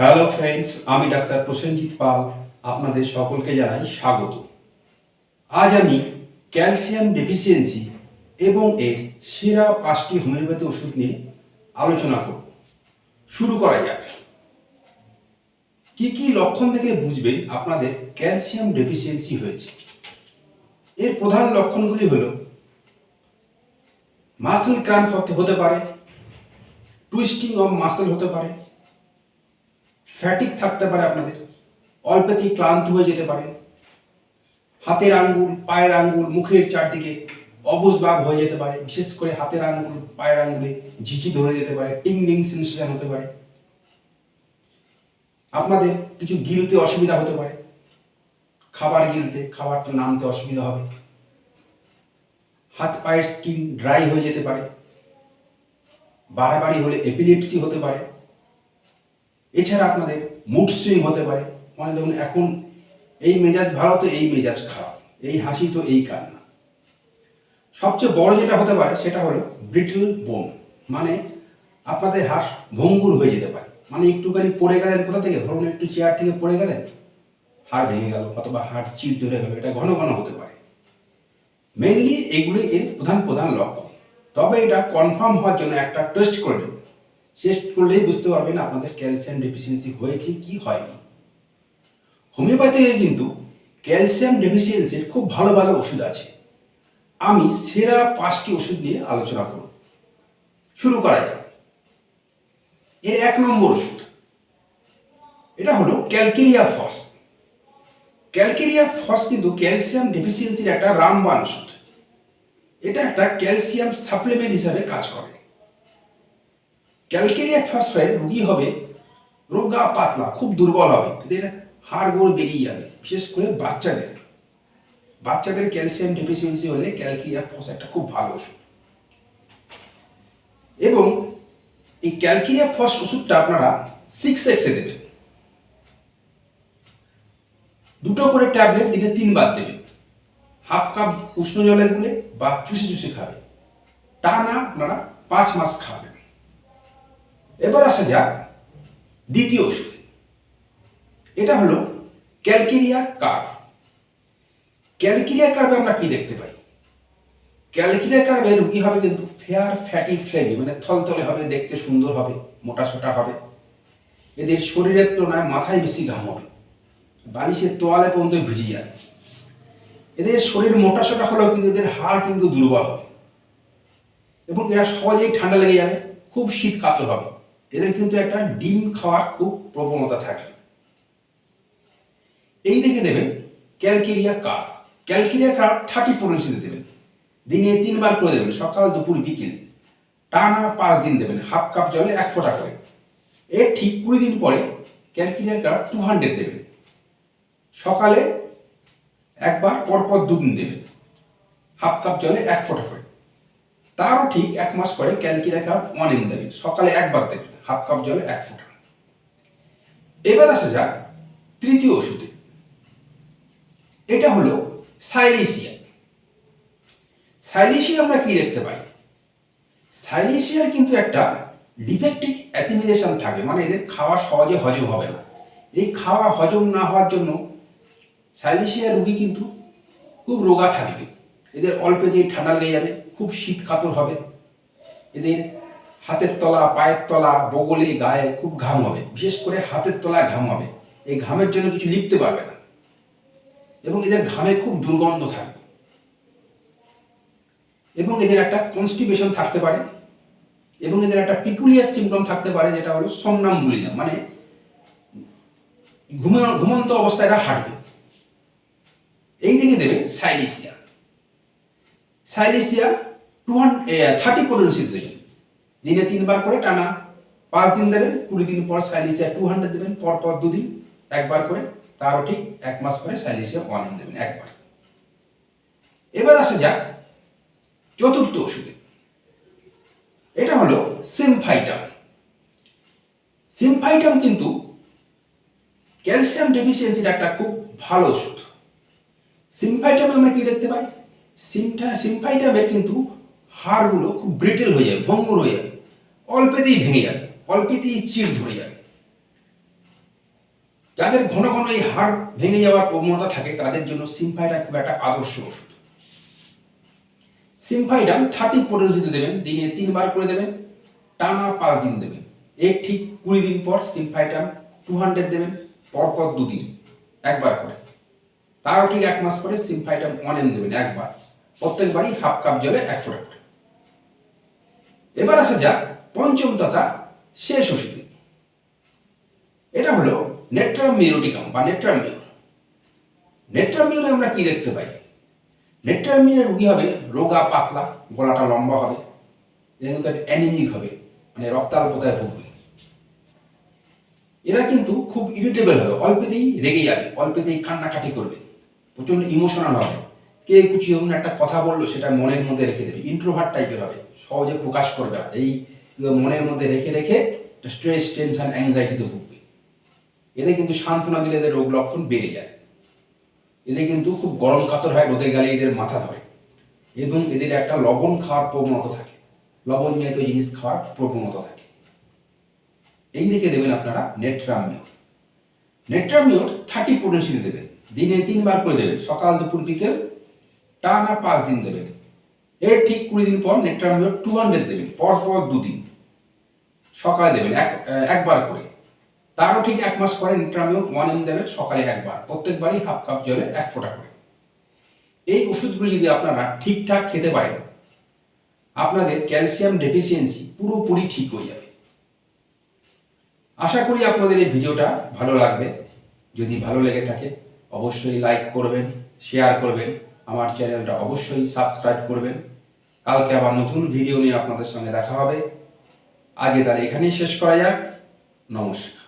Hello friends আমি doctor Prosenjit Pal, আপনাদের সকলকে জানাই স্বাগত। আজ আমি ক্যালসিয়াম ডেফিসিয়েন্সি এবং এর সেরা পাঁচটি হোমিওপ্যাথি ওষুধ নিয়ে আলোচনা করব। শুরু করা যাক। কি কি লক্ষণ থেকে বুঝবেন আপনাদের ক্যালসিয়াম ডেফিসিয়েন্সি হয়েছে? এর প্রধান লক্ষণগুলি হল, মাসেল ক্রাম্প হতে হতে পারে, টুইস্টিং অফ মাসেল হতে পারে ফ্যাটিক থাকতে পারে আপনাদের। অল্পেতেই ক্লান্ত হয়ে যেতে পারে। হাতের আঙ্গুল, পায়ের আঙ্গুল, মুখের চারদিকে অবুজ ভাব হয়ে যেতে পারে। বিশেষ করে হাতের আঙ্গুল, পায়ের আঙ্গুলে ঝিঝি ধরে যেতে পারে টিং টিংলিং সেন্সেশন হতে পারে। আপনাদের কিছু গিলতে অসুবিধা হতে পারে। খাবার গিলতে, খাবারটা নামতে অসুবিধা হবে। হাত, পায়ের স্কিন ড্রাই হয়ে যেতে পারে। বাড়াবাড়ি হলে এপিলেপসি হতে পারে। এছাড়া আপনাদের মুড সুইং হতে পারে। মানে দেখুন এখন এই মেজাজ, ভালো তো এই মেজাজ খারাপ, এই হাসি তো এই কান্না। সবচেয়ে বড় যেটা হতে পারে, সেটা হলো ব্রিটল বোন মানে আপনাদের হাস ভঙ্গুর হয়ে যেতে পারে। মানে একটুখানি পড়ে গেলেন কোথা থেকে? ধরুন, একটু চেয়ার থেকে পড়ে গেলেন, হাড় ভেঙে গেল অথবা হাড় চিট ধরে গেল, এটা ঘন ঘন হতে পারে। মেনলি এগুলি এর প্রধান প্রধান লক্ষণ। তবে এটা কনফার্ম হওয়ার জন্য একটা টেস্ট করে নেবেন টেস্ট করলেই বুঝতে পারবেন আপনাদের ক্যালসিয়াম ডেফিসিয়েন্সি হয়েছে কি হয়নি। হোমিওপ্যাথিতে কিন্তু ক্যালসিয়াম ডেফিসিয়েন্সির খুব ভালো ভালো ওষুধ আছে। আমি সেরা পাঁচটি ওষুধ নিয়ে আলোচনা করব। শুরু করা যাক। এর এক নম্বর ওষুধ, এটা হলো ক্যালকেরিয়া ফস। ক্যালকেরিয়া ফস কিন্তু ক্যালসিয়াম ডেফিসিয়েন্সির একটা রামবান ওষুধ। এটা একটা ক্যালসিয়াম সাপ্লিমেন্ট হিসাবে কাজ করে। ক্যালকেরিয়া ফসফেট রুগী হবে, রোগা পাতলা, খুব দুর্বল হবে এদের হাড় গোড় বেরিয়ে যাবে, বিশেষ করে বাচ্চাদের। বাচ্চাদের ক্যালসিয়াম ডেফিসিয়েন্সি হলে ক্যালকেরিয়া ফস একটা খুব ভালো ওষুধ। এবং এই ক্যালকেরিয়া ফস ওষুধটা আপনারা সিক্স এক্সে দেবেন। দুটো করে ট্যাবলেট দিনে তিনবার দেবেন। হাফ কাপ উষ্ণ জলে গুলে বা চুষে চুষে খাবে টানা আপনারা পাঁচ মাস খাবেন। এবার আসা যাক দ্বিতীয় ওষুধে। এটা হলো ক্যালকেরিয়া কার্ভ ক্যালকেরিয়া কার্ভে আমরা কি দেখতে পাই? ক্যালকেরিয়া কার্ভে রুগী হবে কিন্তু ফেয়ার ফ্যাটি ফ্লেভি মানে থলথলে হবে, দেখতে সুন্দর হবে মোটা সোটা হবে। এদের শরীরের তুলনায় মাথায় বেশি ঘাম হবে। বালিশের তোয়ালে পর্যন্ত ভিজে যাবে। এদের শরীর মোটা সোটা হলেও কিন্তু এদের হাড় কিন্তু দুর্বল হবে। এবং এরা সহজেই ঠান্ডা লেগে যাবে, খুব শীত কাতর হবে। এদের কিন্তু একটা ডিম খাওয়ার খুব প্রবণতা থাকে। এই দেখে দেবেন calcarea carb calcarea carb thirty four পরিস্থিতি দেবেন। দিনে তিনবার করে দেবেন, সকাল, দুপুর, বিকেল। টানা পাঁচ দিন দেবেন, হাফ কাপ জলে এক ফোঁটা করে। এর ঠিক কুড়ি দিন পরে ক্যালকেরিয়া কাপ টু হান্ড্রেড দেবেন। সকালে একবার, পরপর দুদিন দেবেন। হাফ কাপ জলে এক ফোঁটা করে। তারও ঠিক এক মাস পরে ক্যালকিরা কাপ ওয়ান এম দেবেন। সকালে একবার দেবেন। হাফ কাপ জলে এক ফোঁটা। এবার আসা যাক তৃতীয় ওষুধে। এটা হলো সাইলিসিয়া সাইলিসিয়া আমরা কি দেখতে পাই? সাইলিসিয়ার কিন্তু একটা ডিফেক্টিভ অ্যাসিমিলেশন থাকে মানে এদের খাওয়া সহজে হজম হবে না। এই খাওয়া হজম না হওয়ার জন্য সাইলিসিয়া রুগী কিন্তু খুব রোগা থাকবে। এদের অল্পে দিয়ে ঠান্ডা লেগে যাবে, খুব শীত কাতর হবে। এদের হাতের তলা, পায়ের তলা, বগলে, গায়ে খুব ঘাম হবে। বিশেষ করে হাতের তলায় ঘাম হবে। এই ঘামের জন্য কিছু লিখতে পারবে না। এবং এদের ঘামে খুব দুর্গন্ধ থাকবে। এবং এদের একটা কনস্টিপেশন থাকতে পারে। এবং এদের একটা পিকুলিয়ার সিমটম থাকতে পারে, যেটা হলো সমনামবুলিজম মানে ঘুমে, ঘুমন্ত অবস্থায় এরা হাঁটবে। এই দিকে দেবে সাইলিসিয়া। সাইলিসিয়া টু থার্টি পনেরোশি দেবেন দিনে তিনবার করে টানা। পাঁচ দিন দেবেন, কুড়ি দিন পর সাইলিসিয়া টু হান্ড্রেড দেবেন, পর পর দুদিন, একবার করে। তারও ঠিক এক মাস পরে সাইলিসিয়া ওয়ান দেবেন, একবার। এবার আসা যাক চতুর্থ ওষুধে। এটা হলো সিমফাইটাম। সিমফাইটাম কিন্তু ক্যালসিয়াম ডেফিসিয়েন্সির একটা খুব ভালো ওষুধ। সিমফাইটামে আমরা কি দেখতে পাই? সিমটা সিমফাইটামের কিন্তু হাড়গুলো খুব ব্রিটেল হয়ে যাবে, ভঙ্গুর হয়ে যাবে। অল্পেতেই ভেঙে যাবে, অল্পেতেই চিড় ধরে যাবে। যাদের ঘন ঘন এই হাড় ভেঙে যাওয়ার প্রবণতা থাকে, তাদের জন্য সিমফাইডাম খুব একটা আদর্শ ওষুধ। সিমফাইডাম থার্টি পোটেন্সিতে দেবেন, দিনে তিনবার করে দেবেন, টানা পাঁচ দিন দেবেন। এর ঠিক কুড়ি দিন পর সিমফাইডাম টু হান্ড্রেড দেবেন, পরপর দুদিন, একবার করে। তারও ঠিক এক মাস পরে সিমফাইডাম ওয়ান দেবেন, একবার। প্রত্যেকবারই হাফ কাপ জলে এক ফোঁটা করে। এবার আসা যাক পঞ্চম তথা শেষ ওষুধে এটা হলো নেট্রামিউরোটিকাম বা নেট্রামিউর। নেট্রামিউরে আমরা কি দেখতে পাই? নেট্রামিউরের রুগী হবে, রোগা পাতলা, গলাটা লম্বা হবে কিন্তু অ্যানিমিক হবে মানে রক্তাল্পতায় ভুগবে। এরা কিন্তু খুব ইরিটেবল হবে, অল্পেতেই রেগে যাবে, অল্পেতেই কান্নাকাটি করবে প্রচণ্ড ইমোশনাল হবে। কে কুচি অন্য একটা কথা বলল, সেটা মনের মধ্যে রেখে দেবে ইন্ট্রোভার্ট টাইপের হবে। সহজে প্রকাশ করবে এই মনের মধ্যে রেখে রেখে স্ট্রেস টেনশন অ্যাংজাইটিতে ভুগবে। এদের কিন্তু সান্ত্বনা দিলে এদের রোগ লক্ষণ বেড়ে যায়। এদের কিন্তু খুব গরম কাতর হয়, রোদে গেলে এদের মাথা ধরে। এবং এদের একটা লবণ খাওয়ার প্রবণতা থাকে। লবণ জাতীয় জিনিস খাওয়ার প্রবণতা থাকে। এই দিকে দেবেন আপনারা নেট্রামিওর নেট্রামিওর থার্টি পোটেন্সিয়াল দেবেন। দিনে তিনবার করে দেবেন। সকাল দুপুর বিকেল টানা পাঁচ দিন দেবেন। এর ঠিক কুড়ি দিন পর নেট্রামিওর টু হান্ড্রেড দেবেন, পর পর দুদিন। সকালে দেবেন, এক একবার করে। তারও ঠিক এক মাস পরে নিট্রামিও ওয়ান এম দেবেন, সকালে একবার। প্রত্যেকবারই হাফ কাপ জলে এক ফোঁটা করে। এই ওষুধগুলি যদি আপনারা ঠিকঠাক খেতে পারেন, আপনাদের ক্যালসিয়াম ডেফিসিয়েন্সি পুরোপুরি ঠিক হয়ে যাবে। আশা করি আপনাদের এই ভিডিওটা ভালো লাগবে। যদি ভালো লেগে থাকে, অবশ্যই লাইক করবেন শেয়ার করবেন। আমার চ্যানেলটা অবশ্যই সাবস্ক্রাইব করবেন। কালকে আবার নতুন ভিডিও নিয়ে আপনাদের সঙ্গে দেখা হবে। আজকে তাহলে এখানেই শেষ করা যাক। নমস্কার।